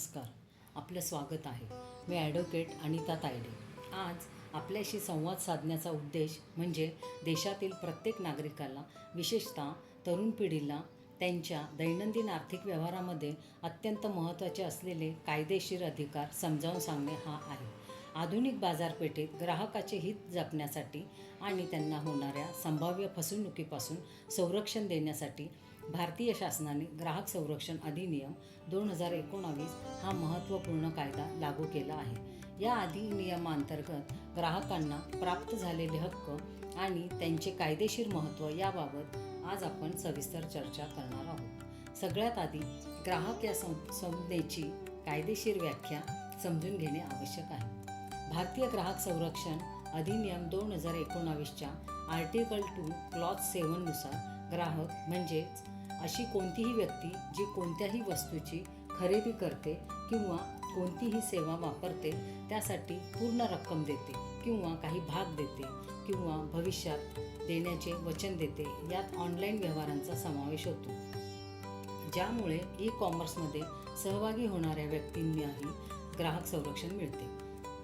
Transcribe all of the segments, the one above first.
नमस्कार. आपलं स्वागत आहे. मी ॲडव्होकेट अनिता तायडे. आज आपल्याशी संवाद साधण्याचा उद्देश म्हणजे देशातील प्रत्येक नागरिकाला विशेषतः तरुण पिढीला त्यांच्या दैनंदिन आर्थिक व्यवहारामध्ये अत्यंत महत्त्वाचे असलेले कायदेशीर अधिकार समजावून सांगणे हा आहे. आधुनिक बाजारपेठेत ग्राहकाचे हित जपण्यासाठी आणि त्यांना होणाऱ्या संभाव्य फसवणुकीपासून संरक्षण देण्यासाठी भारतीय शासनाने ग्राहक संरक्षण अधिनियम दोन हजार एकोणावीस हा महत्त्वपूर्ण कायदा लागू केला आहे. या अधिनियमांतर्गत ग्राहकांना प्राप्त झालेले हक्क आणि त्यांचे कायदेशीर महत्त्व याबाबत आज आपण सविस्तर चर्चा करणार आहोत. सगळ्यात आधी ग्राहक या सं संज्ञेची कायदेशीर व्याख्या समजून घेणे आवश्यक आहे. भारतीय ग्राहक संरक्षण अधिनियम दोन हजार एकोणावीसच्या आर्टिकल टू क्लॉज सेवननुसार ग्राहक म्हणजेच अशी कोणतीही व्यक्ती जी कोणत्याही वस्तूची खरेदी करते किंवा कोणतीही सेवा वापरते त्यासाठी पूर्ण रक्कम देते किंवा काही भाग देते किंवा भविष्यात देण्याचे वचन देते यात ऑनलाईन व्यवहारांचा समावेश होतो. ज्यामुळे ई कॉमर्समध्ये सहभागी होणाऱ्या व्यक्तींनाही ग्राहक संरक्षण मिळते.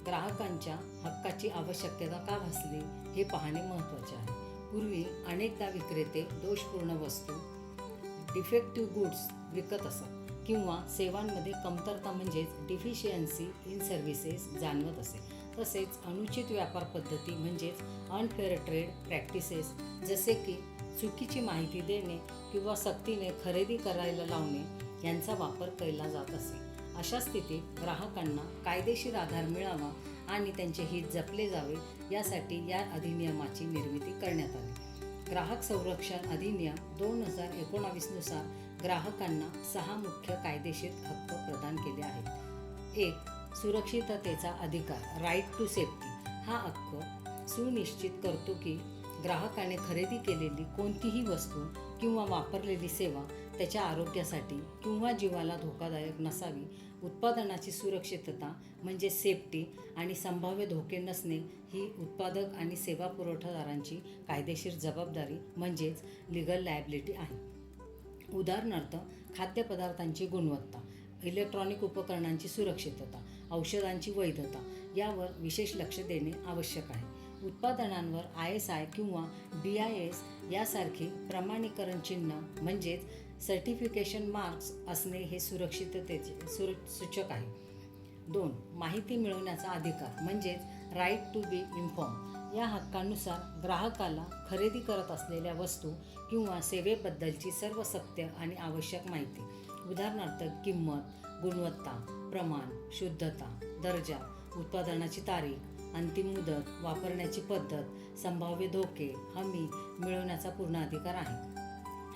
ग्राहकांच्या हक्काची आवश्यकता का भासली हे पाहणे महत्त्वाचे आहे. पूर्वी अनेकदा विक्रेते दोषपूर्ण वस्तू डिफेक्टिव्ह गुड्स विकत असत किंवा सेवांमध्ये कमतरता म्हणजेच डिफिशियन्सी इन सर्व्हिसेस जाणवत असे. तसेच अनुचित व्यापार पद्धती म्हणजेच अनफेअर ट्रेड प्रॅक्टिसेस जसे की चुकीची माहिती देणे किंवा सक्तीने खरेदी करायला लावणे यांचा वापर केला जात असे. अशा स्थितीत ग्राहकांना कायदेशीर आधार मिळावा आणि त्यांचे हित जपले जावे यासाठी या अधिनियमाची निर्मिती करण्यात आली. ग्राहक संरक्षण अधिनियम दोन हजार एकोणावीसनुसार ग्राहकांना सहा मुख्य कायदेशीर हक्क प्रदान केले आहेत. एक सुरक्षिततेचा अधिकार राईट टू सेफ्टी हा हक्क सुनिश्चित करतो की ग्राहकाने खरेदी केलेली कोणतीही वस्तू किंवा वापरलेली सेवा त्याच्या आरोग्यासाठी किंवा जीवाला धोकादायक नसावी. उत्पादनाची सुरक्षितता म्हणजे सेफ्टी आणि संभाव्य धोके नसणे ही उत्पादक आणि सेवा पुरवठादारांची कायदेशीर जबाबदारी म्हणजेच लिगल लायबिलिटी आहे. उदाहरणार्थ खाद्यपदार्थांची गुणवत्ता इलेक्ट्रॉनिक उपकरणांची सुरक्षितता औषधांची वैधता यावर विशेष लक्ष देणे आवश्यक आहे. उत्पादनांवर आय एस आय किंवा डी आय एस यासारखी प्रमाणीकरण चिन्ह म्हणजेच सर्टिफिकेशन मार्क्स असणे हे सुरक्षिततेचे सुर सूचक आहे. दोन माहिती मिळवण्याचा अधिकार म्हणजेच राईट टू बी इन्फॉर्म या हक्कानुसार ग्राहकाला खरेदी करत असलेल्या वस्तू किंवा सेवेबद्दलची सर्व सत्य आणि आवश्यक माहिती. उदाहरणार्थ किंमत गुणवत्ता प्रमाण शुद्धता दर्जा उत्पादनाची तारीख अंतिम मुदत वापरण्याची पद्धत संभाव्य धोके हमी मिळवण्याचा पूर्ण अधिकार आहे.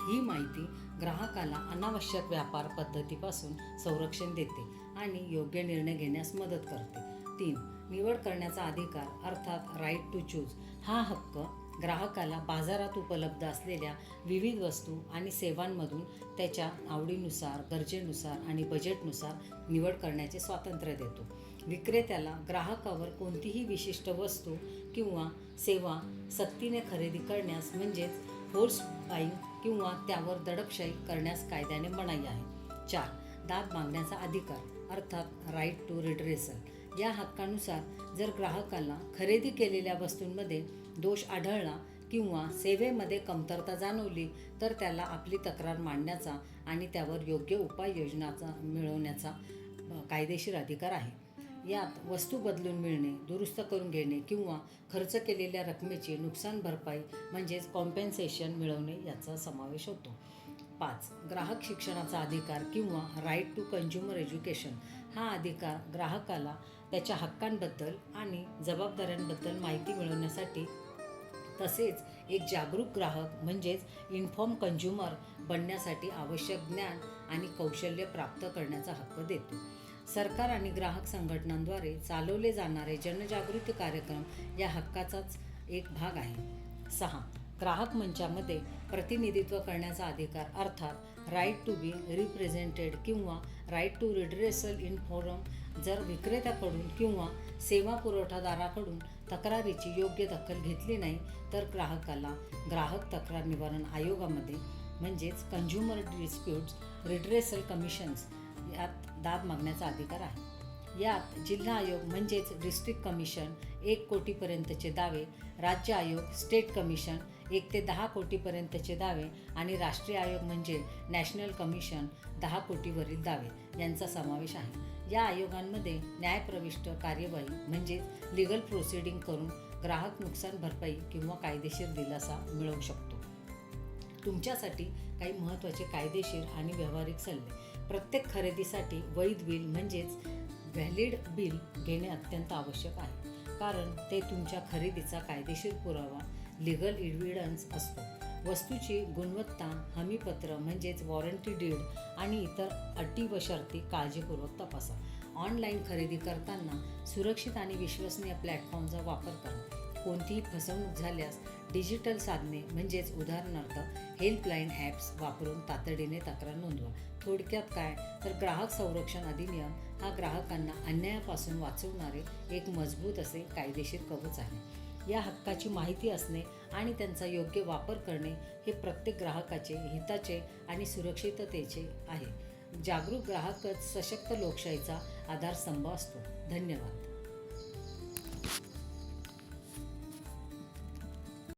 ही माहिती ग्राहकाला अनावश्यक व्यापार पद्धतीपासून संरक्षण देते आणि योग्य निर्णय घेण्यास मदत करते. तीन निवड करण्याचा अधिकार अर्थात राईट टू चूज हा हक्क ग्राहकाला बाजारात उपलब्ध असलेल्या विविध वस्तू आणि सेवांमधून त्याच्या आवडीनुसार गरजेनुसार आणि बजेटनुसार निवड करण्याचे स्वातंत्र्य देतो. विक्रेत्याला ग्राहकावर कोणतीही विशिष्ट वस्तू किंवा सेवा सक्तीने खरेदी करण्यास म्हणजेच फोर्स बाईंग किंवा त्यावर दडपशाही करण्यास कायद्याने मनाई आहे. चार दाद मागण्याचा अधिकार अर्थात राईट टू रिड्रेसल या हक्कानुसार जर ग्राहकाला खरेदी केलेल्या वस्तूंमध्ये दोष आढळला किंवा सेवेमध्ये कमतरता जाणवली तर त्याला आपली तक्रार मांडण्याचा आणि त्यावर योग्य उपाययोजनाचा मिळवण्याचा कायदेशीर अधिकार आहे. यात वस्तू बदलून मिळणे दुरुस्त करून घेणे किंवा खर्च केलेल्या रकमेची नुकसान भरपाई म्हणजेच कॉम्पेन्सेशन मिळवणे याचा समावेश होतो. पाच ग्राहक शिक्षणाचा अधिकार किंवा राईट टू कंझ्युमर एज्युकेशन हा अधिकार ग्राहकाला त्याच्या हक्कांबद्दल आणि जबाबदाऱ्यांबद्दल माहिती मिळवण्यासाठी तसेच एक जागरूक ग्राहक म्हणजेच इन्फॉर्म कन्झ्युमर बनण्यासाठी आवश्यक ज्ञान आणि कौशल्य प्राप्त करण्याचा हक्क देतो. सरकार आणि ग्राहक संघटनांद्वारे चालवले जाणारे जनजागृती कार्यक्रम या हक्काचाच एक भाग आहे. सहा. ग्राहक मंचामध्ये प्रतिनिधित्व करण्याचा अधिकार अर्थात राईट टू बी रिप्रेझेंटेड किंवा right to redressal in forum जर विक्रेत्याकडून किंवा सेवा पुरवठादाराकडून तक्रारीची योग्य दखल घेतली नाही तर ग्राहकाला ग्राहक तक्रार निवारण आयोगामध्ये म्हणजेच कन्झ्युमर डिस्प्यूट्स रिड्रेसल कमिशन्स यात दाद मागण्याचा अधिकार आहे. यात जिल्हा आयोग म्हणजेच डिस्ट्रिक्ट कमिशन एक कोटीपर्यंतचे दावे राज्य आयोग स्टेट कमिशन एक ते दहा कोटीपर्यंतचे दावे आणि राष्ट्रीय आयोग म्हणजे नॅशनल कमिशन दहा कोटीवरील दावे यांचा समावेश आहे. या आयोगांमध्ये न्यायप्रविष्ट कार्यवाही म्हणजेच लिगल प्रोसिडिंग करून ग्राहक नुकसान भरपाई किंवा कायदेशीर दिलासा मिळवू शकतो. तुमच्यासाठी काही महत्त्वाचे कायदेशीर आणि व्यावहारिक सल्ले प्रत्येक खरेदीसाठी वैध बिल म्हणजेच व्हॅलिड बिल घेणे अत्यंत आवश्यक आहे. कारण ते तुमच्या खरेदीचा कायदेशीर पुरावा लिगल इव्हिडन्स असतो. वस्तूची गुणवत्ता हमीपत्र म्हणजेच वॉरंटी डीड आणि इतर अटी व शर्ती काळजीपूर्वक तपासा. ऑनलाईन खरेदी करताना सुरक्षित आणि विश्वसनीय प्लॅटफॉर्मचा वापर करा. कोणतीही फसवणूक झाल्यास डिजिटल साधने म्हणजेच उदाहरणार्थ हेल्पलाईन ॲप्स वापरून तातडीने तक्रार नोंदवा. थोडक्यात काय? तर ग्राहक संरक्षण अधिनियम हा ग्राहकांना अन्यायापासून वाचवणारे एक मजबूत असे कायदेशीर कवच आहे. या हक्काची माहिती असणे आणि त्यांचा योग्य वापर करणे हे प्रत्येक ग्राहकाचे हिताचे आणि सुरक्षिततेचे आहे. जागरूक ग्राहकच सशक्त लोकशाहीचा आधारस्तंभ असतो. धन्यवाद.